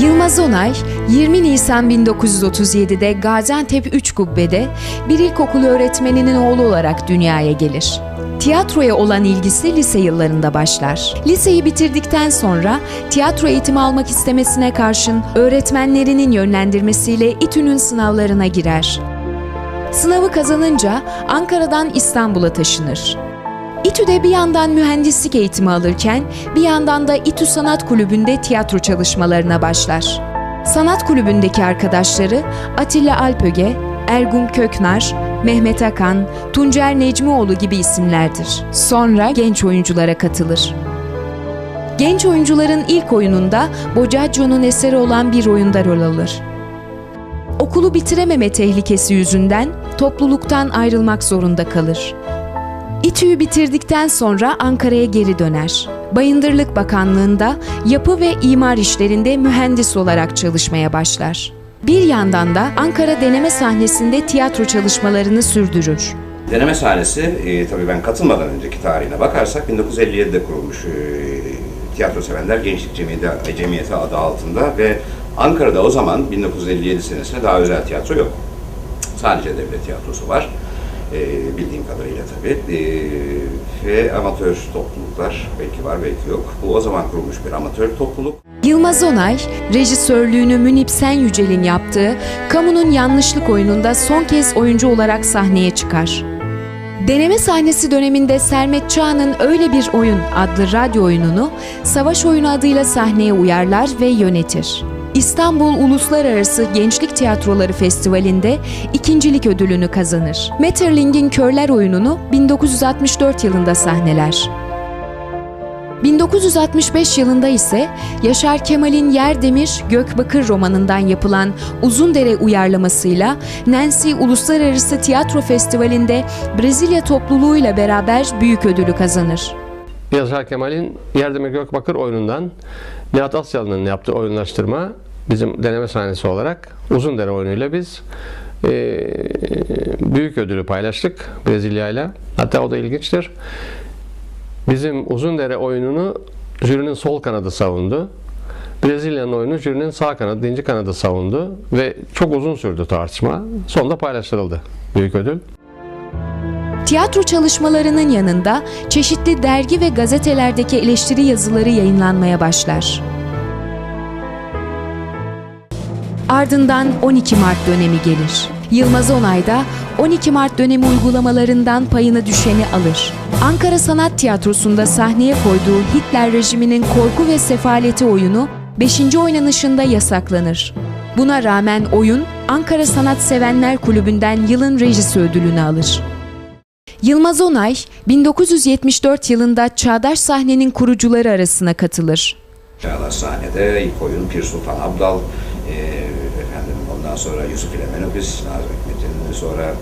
Yılmaz Onay, 20 Nisan 1937'de Gaziantep 3 Kubbe'de bir ilkokul öğretmeninin oğlu olarak dünyaya gelir. Tiyatroya olan ilgisi lise yıllarında başlar. Liseyi bitirdikten sonra tiyatro eğitimi almak istemesine karşın öğretmenlerinin yönlendirmesiyle İTÜ'nün sınavlarına girer. Sınavı kazanınca Ankara'dan İstanbul'a taşınır. İTÜ'de bir yandan mühendislik eğitimi alırken bir yandan da İTÜ Sanat Kulübü'nde tiyatro çalışmalarına başlar. Sanat kulübündeki arkadaşları Atilla Alpöge, Ergun Köknar, Mehmet Akan, Tuncer Necmioğlu gibi isimlerdir. Sonra genç oyunculara katılır. Genç oyuncuların ilk oyununda Boccacio'nun eseri olan bir oyunda rol alır. Okulu bitirememe tehlikesi yüzünden topluluktan ayrılmak zorunda kalır. İTÜ'yü bitirdikten sonra Ankara'ya geri döner. Bayındırlık Bakanlığı'nda yapı ve imar işlerinde mühendis olarak çalışmaya başlar. Bir yandan da Ankara deneme sahnesinde tiyatro çalışmalarını sürdürür. Deneme sahnesi, e, tabii ben katılmadan önceki tarihine bakarsak 1957'de kurulmuş e, Tiyatro Sevenler Gençlik Cemiyeti, Cemiyeti adı altında ve Ankara'da o zaman 1957 senesinde daha özel tiyatro yok. Sadece devlet tiyatrosu var. E, bildiğim kadarıyla tabii. E, ve amatör topluluklar belki var belki yok. Bu o zaman kurulmuş bir amatör topluluk. Yılmaz Onay, rejisörlüğünü Münip Sen Yücel'in yaptığı Kamu'nun Yanlışlık oyununda son kez oyuncu olarak sahneye çıkar. Deneme sahnesi döneminde Sermet Çağan'ın Öyle Bir Oyun adlı radyo oyununu Savaş Oyunu adıyla sahneye uyarlar ve yönetir. İstanbul Uluslararası Gençlik Tiyatroları Festivali'nde ikincilik ödülünü kazanır. Metterling'in Körler oyununu 1964 yılında sahneler. 1965 yılında ise Yaşar Kemal'in Yerdemir Gökbakır romanından yapılan Uzundere uyarlamasıyla Nancy Uluslararası Tiyatro Festivali'nde Brezilya topluluğuyla beraber büyük ödülü kazanır. Yaşar Kemal'in Yerdemir Gökbakır oyunundan Nihat Asyalı'nın yaptığı oyunlaştırma bizim deneme sahnesi olarak Uzundere oyunuyla biz e, büyük ödülü paylaştık Brezilya ile. Hatta o da ilginçtir. Bizim Uzundere oyununu jürinin sol kanadı savundu. Brezilya'nın oyunu jürinin sağ kanadı, dinci kanadı savundu ve çok uzun sürdü tartışma. Sonunda paylaştırıldı büyük ödül. Tiyatro çalışmalarının yanında çeşitli dergi ve gazetelerdeki eleştiri yazıları yayınlanmaya başlar. Ardından 12 Mart dönemi gelir. Yılmaz Onay da 12 Mart dönemi uygulamalarından payını düşeni alır. Ankara Sanat Tiyatrosu'nda sahneye koyduğu Hitler rejiminin korku ve sefaleti oyunu 5. oynanışında yasaklanır. Buna rağmen oyun Ankara Sanat Sevenler Kulübü'nden yılın rejisi ödülünü alır. Yılmaz Onay 1974 yılında Çağdaş Sahne'nin kurucuları arasına katılır. Çağlar sahnede ilk oyun Pir Sultan Abdal, e, efendim ondan sonra Yusuf ile Menopis, Nazım Hikmet'in, sonra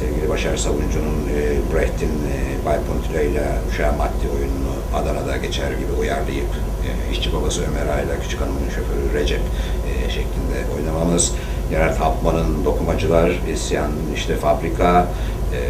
sevgili Başar Savuncu'nun e, Brecht'in e, Bay Pontilo ile Uşağı Maddi oyununu Adana'da geçer gibi uyarlayıp e, işçi babası Ömer Ayla, küçük hanımın şoförü Recep e, şeklinde oynamamız, Gerard Hauptmann'ın Dokumacılar, İsyan, işte Fabrika e,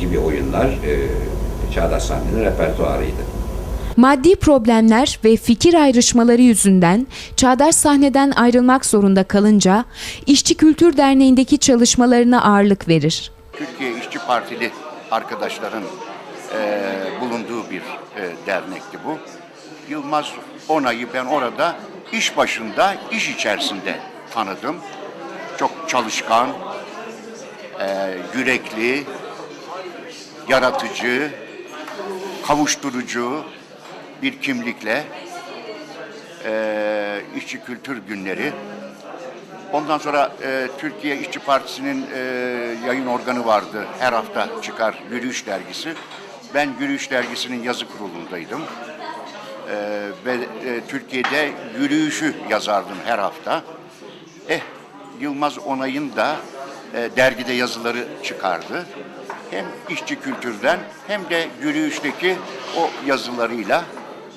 gibi oyunlar e, Çağdaş sahnenin repertuarıydı. Maddi problemler ve fikir ayrışmaları yüzünden Çağdaş sahneden ayrılmak zorunda kalınca İşçi Kültür Derneği'ndeki çalışmalarına ağırlık verir. Türkiye İşçi Partili arkadaşların eee, bulunduğu bir eee, dernekti bu. Yılmaz Onay'ı ben orada iş başında, iş içerisinde tanıdım. Çok çalışkan, eee, yürekli, yaratıcı, kavuşturucu bir kimlikle eee işçi kültür günleri Ondan sonra e, Türkiye İşçi Partisi'nin e, yayın organı vardı. Her hafta çıkar Yürüyüş Dergisi. Ben Yürüyüş Dergisi'nin yazı kurulundaydım. E, ve e, Türkiye'de yürüyüşü yazardım her hafta. Eh, Yılmaz Onay'ın da e, dergide yazıları çıkardı. Hem işçi kültürden hem de yürüyüşteki o yazılarıyla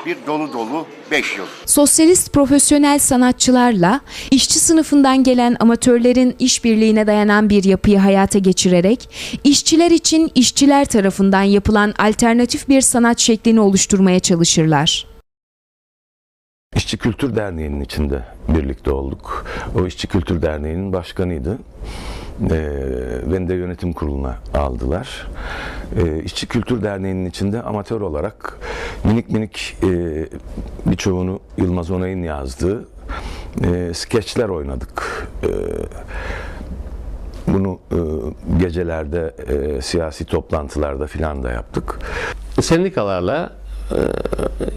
bir dolu dolu beş yıl. Sosyalist profesyonel sanatçılarla işçi sınıfından gelen amatörlerin işbirliğine dayanan bir yapıyı hayata geçirerek işçiler için işçiler tarafından yapılan alternatif bir sanat şeklini oluşturmaya çalışırlar. İşçi Kültür Derneği'nin içinde birlikte olduk. O İşçi Kültür Derneği'nin başkanıydı. Ee, beni de yönetim kuruluna aldılar. Ee, İşçi Kültür Derneği'nin içinde amatör olarak minik minik e, birçoğunu Yılmaz Onay'ın yazdığı e, skeçler oynadık. E, bunu e, gecelerde, e, siyasi toplantılarda filan da yaptık. Sendikalarla e,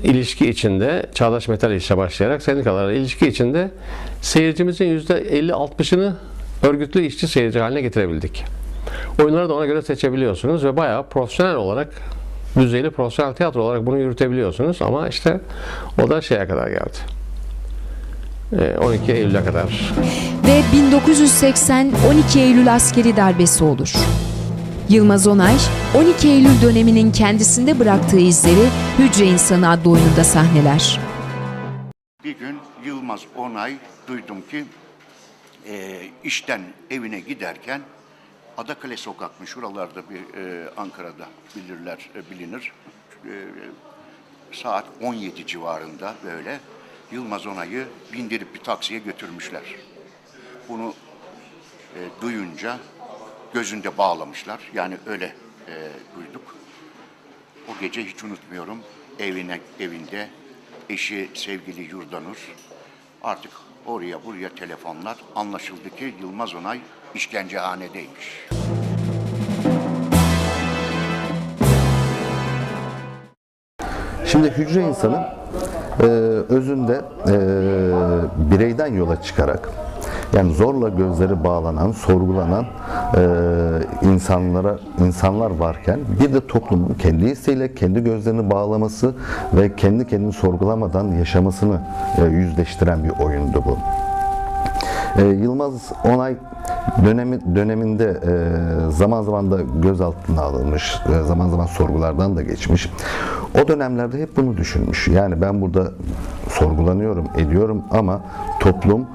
ilişki içinde Çağdaş Metal işe başlayarak sendikalarla ilişki içinde seyircimizin %50-60'ını örgütlü işçi seyirci haline getirebildik. Oyunları da ona göre seçebiliyorsunuz ve bayağı profesyonel olarak düzeyli profesyonel tiyatro olarak bunu yürütebiliyorsunuz ama işte o da şeye kadar geldi. E, 12 Eylül'e kadar Ve 1980 12 Eylül askeri darbesi olur. Yılmaz Onay, 12 Eylül döneminin kendisinde bıraktığı izleri Hücre İnsanı adlı oyununda sahneler. Bir gün Yılmaz Onay duydum ki e, işten evine giderken Adakale Sokak'mış. Şuralarda bir e, Ankara'da bilirler, e, bilinir. E, saat 17 civarında böyle Yılmaz Onay'ı bindirip bir taksiye götürmüşler. Bunu e, duyunca gözünde bağlamışlar. Yani öyle e, duyduk. O gece hiç unutmuyorum. Evine evinde eşi sevgili Yurdanur artık oraya buraya telefonlar anlaşıldı ki Yılmaz Onay işkencehanedeymiş. Şimdi hücre insanı e, özünde e, bireyden yola çıkarak yani zorla gözleri bağlanan, sorgulanan e, insanlara insanlar varken bir de toplumun kendi isteğiyle kendi gözlerini bağlaması ve kendi kendini sorgulamadan yaşamasını e, yüzleştiren bir oyundu bu. E, Yılmaz Onay dönemi döneminde e, zaman zaman da gözaltına alınmış, e, zaman zaman sorgulardan da geçmiş. O dönemlerde hep bunu düşünmüş. Yani ben burada sorgulanıyorum, ediyorum ama toplum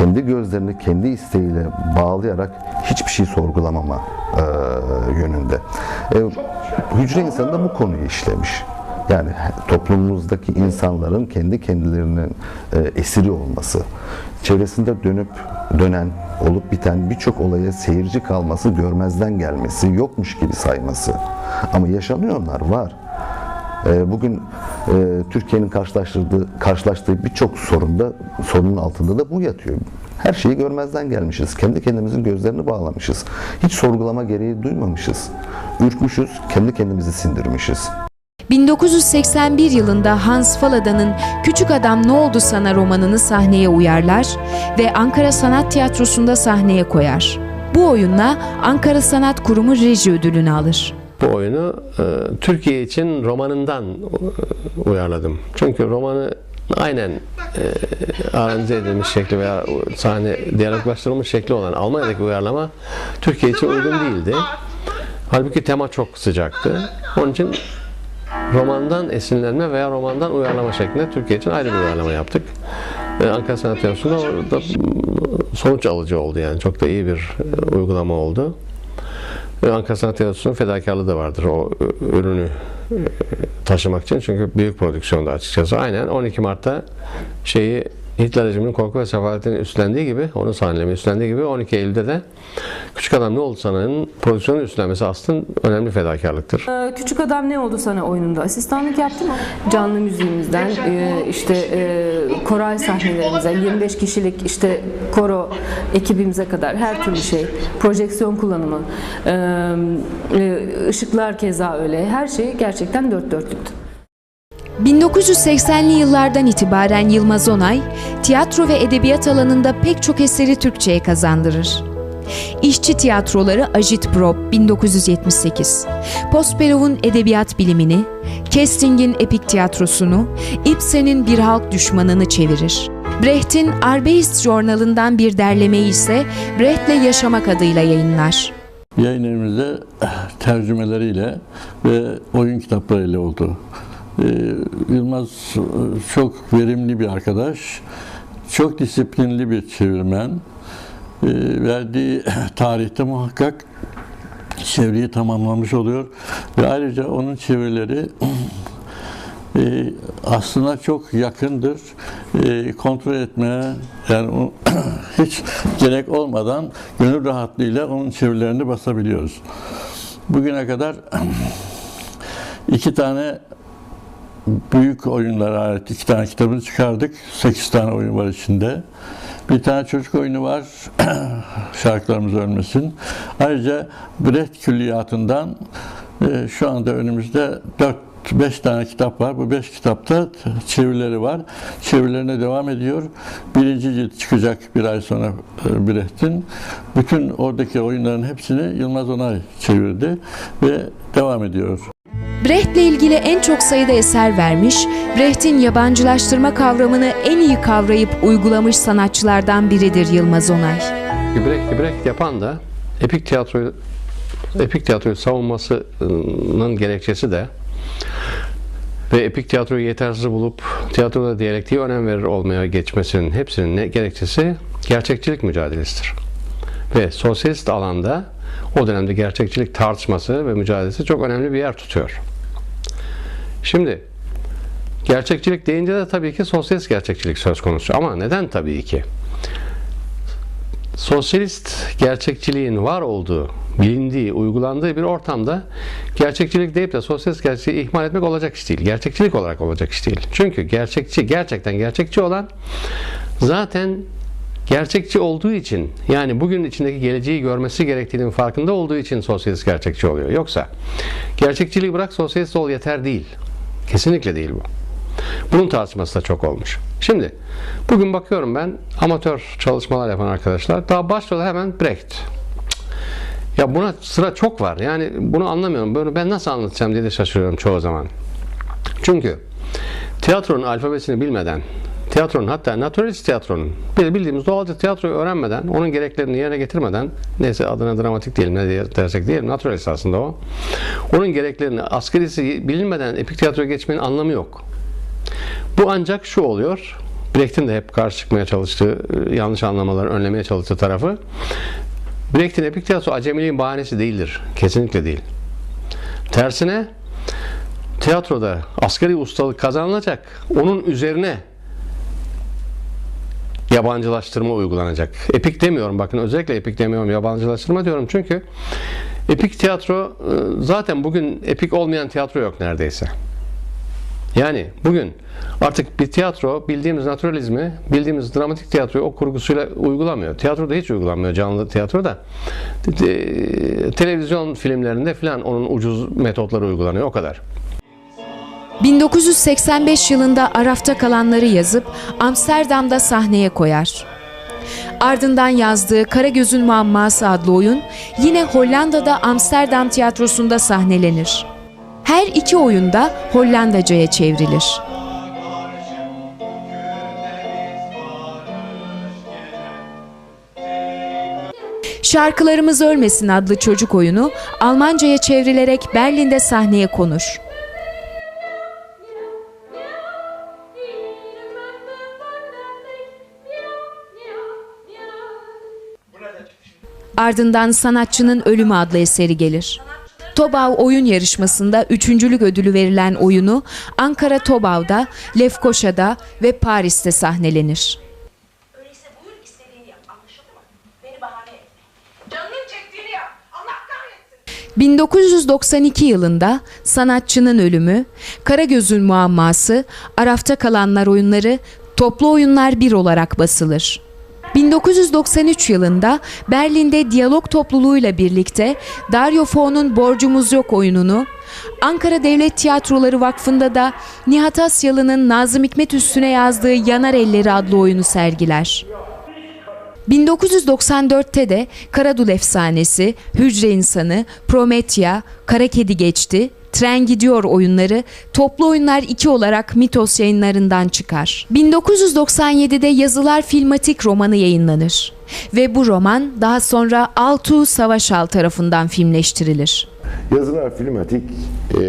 kendi gözlerini kendi isteğiyle bağlayarak hiçbir şey sorgulamama e, yönünde. E, hücre insanı da bu konuyu işlemiş. Yani toplumumuzdaki insanların kendi kendilerinin e, esiri olması, çevresinde dönüp dönen, olup biten birçok olaya seyirci kalması, görmezden gelmesi, yokmuş gibi sayması. Ama yaşanıyorlar, var. E, Bugün e, Türkiye'nin karşılaştırdığı, karşılaştığı birçok sorunda, sorunun altında da bu yatıyor. Her şeyi görmezden gelmişiz. Kendi kendimizin gözlerini bağlamışız. Hiç sorgulama gereği duymamışız. Ürkmüşüz, kendi kendimizi sindirmişiz. 1981 yılında Hans Falada'nın Küçük Adam Ne Oldu Sana romanını sahneye uyarlar ve Ankara Sanat Tiyatrosu'nda sahneye koyar. Bu oyunla Ankara Sanat Kurumu reji ödülünü alır. Bu oyunu e, Türkiye için romanından e, uyarladım. Çünkü romanı aynen e, aranize edilmiş şekli veya sahne diyaloglaştırılmış şekli olan Almanya'daki uyarlama Türkiye için uygun değildi. Halbuki tema çok sıcaktı. Onun için romandan esinlenme veya romandan uyarlama şeklinde Türkiye için ayrı bir uyarlama yaptık. Ve Ankara Sanat Tiyatrosu'nda sonuç alıcı oldu yani. Çok da iyi bir e, uygulama oldu. Ankara Sanat Tiyatrosu'nun fedakarlığı da vardır o e, ürünü e, taşımak için. Çünkü büyük prodüksiyonda açıkçası. Aynen 12 Mart'ta şeyi Hitler rejiminin korku ve sefaletini üstlendiği gibi, onun sahnelemeyi üstlendiği gibi 12 Eylül'de de Küçük Adam Ne Oldu Sana'nın prodüksiyonu üstlenmesi aslında önemli fedakarlıktır. Ee, Küçük Adam Ne Oldu Sana oyununda asistanlık yaptım. Canlı müziğimizden e, işte e, koral sahnelerimize 25 kişilik işte koro ekibimize kadar her türlü şey projeksiyon kullanımı e, e, ışıklar keza öyle her şey gerçekten dört dörtlüktü. 1980'li yıllardan itibaren Yılmaz Onay, tiyatro ve edebiyat alanında pek çok eseri Türkçe'ye kazandırır. İşçi Tiyatroları Agitprop 1978, Posperov'un Edebiyat Bilimini, Kesting'in Epik Tiyatrosunu, Ibsen'in Bir Halk Düşmanını çevirir. Brecht'in Arbeist Journal'ından bir derlemeyi ise Brecht'le Yaşamak adıyla yayınlar. Yayın evimizde tercümeleriyle ve oyun kitaplarıyla oldu. Ee, Yılmaz e, çok verimli bir arkadaş, çok disiplinli bir çevirmen. Ee, verdiği tarihte muhakkak çeviriyi tamamlamış oluyor ve ayrıca onun çevirileri e, aslında çok yakındır. E, kontrol etmeye yani hiç gerek olmadan gönül rahatlığıyla onun çevirilerini basabiliyoruz. Bugüne kadar iki tane büyük oyunlara ait iki tane kitabını çıkardık. Sekiz tane oyun var içinde. Bir tane çocuk oyunu var. Şarkılarımız ölmesin. Ayrıca Brecht Külliyatı'ndan e, şu anda önümüzde 4 5 tane kitap var. Bu 5 kitapta çevirileri var. Çevirilerine devam ediyor. Birinci cilt çıkacak bir ay sonra e, Brecht'in. Bütün oradaki oyunların hepsini Yılmaz Onay çevirdi ve devam ediyor. Brecht'le ilgili en çok sayıda eser vermiş, Brecht'in yabancılaştırma kavramını en iyi kavrayıp uygulamış sanatçılardan biridir Yılmaz Onay. Brecht, Brecht yapan da epik tiyatroyu epik tiyatroyu savunmasının gerekçesi de ve epik tiyatroyu yetersiz bulup tiyatroda diyalektiğe önem verir olmaya geçmesinin hepsinin ne gerekçesi gerçekçilik mücadelesidir. Ve sosyalist alanda o dönemde gerçekçilik tartışması ve mücadelesi çok önemli bir yer tutuyor. Şimdi gerçekçilik deyince de tabii ki sosyalist gerçekçilik söz konusu. Ama neden tabii ki? sosyalist gerçekçiliğin var olduğu, bilindiği, uygulandığı bir ortamda gerçekçilik deyip de sosyalist gerçekçiliği ihmal etmek olacak iş değil. Gerçekçilik olarak olacak iş değil. Çünkü gerçekçi, gerçekten gerçekçi olan zaten gerçekçi olduğu için yani bugün içindeki geleceği görmesi gerektiğinin farkında olduğu için sosyalist gerçekçi oluyor. Yoksa gerçekçiliği bırak sosyalist ol yeter değil. Kesinlikle değil bu. Bunun tartışması da çok olmuş. Şimdi bugün bakıyorum ben amatör çalışmalar yapan arkadaşlar daha başlıyorlar hemen Brecht. Ya buna sıra çok var. Yani bunu anlamıyorum. Böyle ben nasıl anlatacağım diye de şaşırıyorum çoğu zaman. Çünkü tiyatronun alfabesini bilmeden, tiyatronun hatta naturalist tiyatronun bildiğimiz doğalca tiyatroyu öğrenmeden, onun gereklerini yerine getirmeden, neyse adına dramatik diyelim ne dersek diyelim, naturalist aslında o. Onun gereklerini, askerisi bilinmeden epik tiyatroya geçmenin anlamı yok. Bu ancak şu oluyor. Brecht'in de hep karşı çıkmaya çalıştığı, e, yanlış anlamaları önlemeye çalıştığı tarafı. Brecht'in epik tiyatro acemiliğin bahanesi değildir. Kesinlikle değil. Tersine tiyatroda asgari ustalık kazanılacak. Onun üzerine yabancılaştırma uygulanacak. Epik demiyorum bakın özellikle epik demiyorum yabancılaştırma diyorum çünkü epik tiyatro e, zaten bugün epik olmayan tiyatro yok neredeyse. Yani bugün artık bir tiyatro bildiğimiz naturalizmi, bildiğimiz dramatik tiyatroyu o kurgusuyla uygulamıyor. Tiyatroda hiç uygulanmıyor canlı tiyatroda. Te- Televizyon filmlerinde filan onun ucuz metotları uygulanıyor o kadar. 1985 yılında Araf'ta kalanları yazıp Amsterdam'da sahneye koyar. Ardından yazdığı Karagöz'ün Muamması adlı oyun yine Hollanda'da Amsterdam tiyatrosunda sahnelenir. Her iki oyunda Hollandaca'ya çevrilir. Şarkılarımız Ölmesin adlı çocuk oyunu Almanca'ya çevrilerek Berlin'de sahneye konur. Ardından Sanatçının Ölümü adlı eseri gelir. Tobav oyun yarışmasında üçüncülük ödülü verilen oyunu Ankara Tobav'da, Lefkoşa'da ve Paris'te sahnelenir. Öyleyse buyur istediğini yap. Anlaşıldı mı? Beni bahane etme. Canının çektiğini yap. Allah kahretsin. 1992 yılında Sanatçının Ölümü, Karagöz'ün Muamması, Arafta Kalanlar oyunları toplu oyunlar bir olarak basılır. 1993 yılında Berlin'de diyalog topluluğuyla birlikte Dario Fo'nun Borcumuz Yok oyununu, Ankara Devlet Tiyatroları Vakfı'nda da Nihat Asyalı'nın Nazım Hikmet üstüne yazdığı Yanar Elleri adlı oyunu sergiler. 1994'te de Karadul Efsanesi, Hücre İnsanı, Prometya, Kara Kedi Geçti, Tren Gidiyor oyunları toplu oyunlar 2 olarak Mitos yayınlarından çıkar. 1997'de Yazılar Filmatik romanı yayınlanır ve bu roman daha sonra Altuğ Savaşal tarafından filmleştirilir. Yazılar Filmatik e,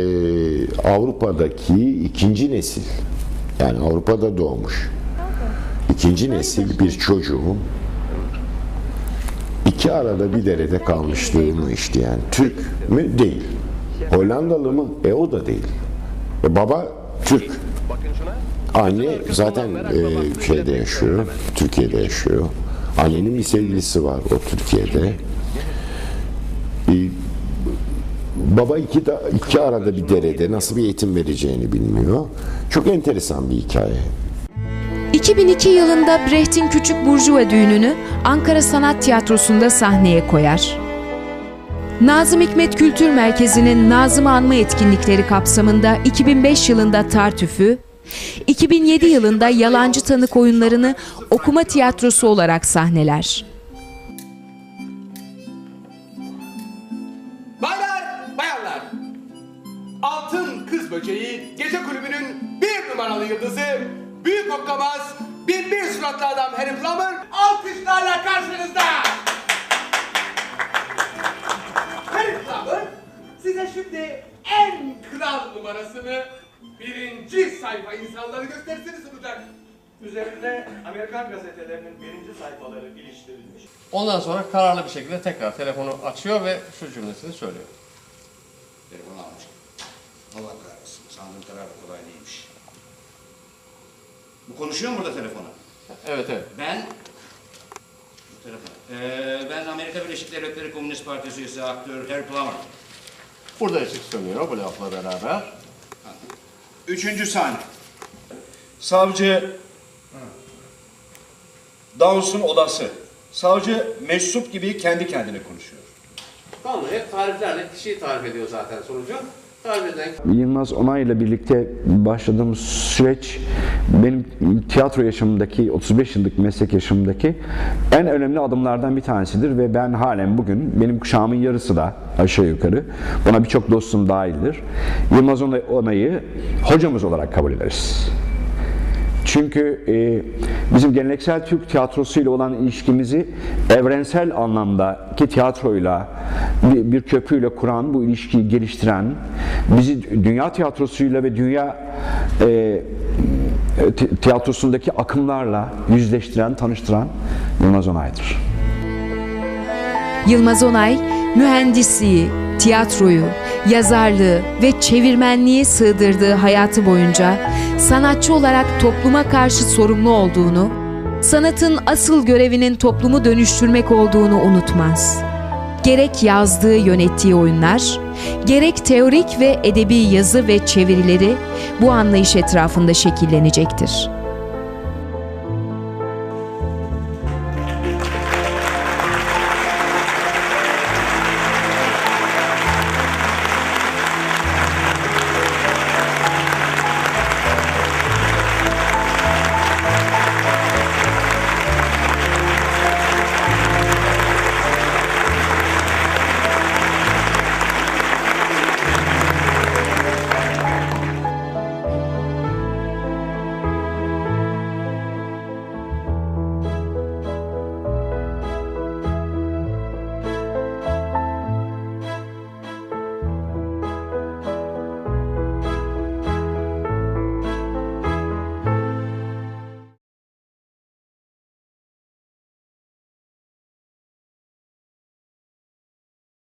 Avrupa'daki ikinci nesil yani Avrupa'da doğmuş ikinci nesil bir çocuğun iki arada bir derede kalmışlığını işleyen Türk mü değil. Hollandalı mı? E o da değil. E baba Türk. Anne zaten e, şeyde yaşıyor, Türkiye'de yaşıyor. Annenin bir sevgilisi var o Türkiye'de. E, baba iki, da, iki arada bir derede nasıl bir eğitim vereceğini bilmiyor. Çok enteresan bir hikaye. 2002 yılında Brecht'in Küçük Burjuva düğününü Ankara Sanat Tiyatrosu'nda sahneye koyar. Nazım Hikmet Kültür Merkezi'nin Nazım Anma etkinlikleri kapsamında 2005 yılında Tartüfü, 2007 yılında Yalancı Tanık oyunlarını okuma tiyatrosu olarak sahneler. Baylar, bayanlar. Altın Kız Böceği gece kulübünün bir numaralı yıldızı Büyük Okkamaz bin bir suratlı adam Harry Plummer alkışlarla karşınızda. Size şimdi en kral numarasını birinci sayfa insanları gösterisini sunacak. Üzerinde Amerikan gazetelerinin birinci sayfaları iliştirilmiş. Ondan sonra kararlı bir şekilde tekrar telefonu açıyor ve şu cümlesini söylüyor. Telefonu almış. Allah kahretsin. Sandığım kadar da kolay değilmiş. Bu konuşuyor mu burada telefona? Evet evet. Ben bu telefon. Ee, ben Amerika Birleşik Devletleri Komünist Partisi üyesi aktör Harry Plummer. Burada ışık sönüyor bu lafla beraber. Üçüncü sahne. Savcı Dawson odası. Savcı meczup gibi kendi kendine konuşuyor. Tamam hep tariflerle kişiyi tarif ediyor zaten sonucu. Tarif eden Yılmaz Onay ile birlikte başladığımız süreç benim tiyatro yaşamımdaki 35 yıllık meslek yaşamımdaki en önemli adımlardan bir tanesidir ve ben halen bugün benim kuşağımın yarısı da aşağı yukarı buna birçok dostum dahildir. Yılmaz Onay- Onay'ı hocamız olarak kabul ederiz. Çünkü e, bizim geleneksel Türk tiyatrosu ile olan ilişkimizi evrensel anlamdaki tiyatroyla bir, bir köprüyle kuran, bu ilişkiyi geliştiren, bizi dünya tiyatrosuyla ve dünya e, ti- tiyatrosundaki akımlarla yüzleştiren, tanıştıran Yılmaz Onay'dır. Yılmaz Onay, mühendisliği, tiyatroyu, yazarlığı ve çevirmenliği sığdırdığı hayatı boyunca sanatçı olarak topluma karşı sorumlu olduğunu, sanatın asıl görevinin toplumu dönüştürmek olduğunu unutmaz. Gerek yazdığı, yönettiği oyunlar, gerek teorik ve edebi yazı ve çevirileri bu anlayış etrafında şekillenecektir.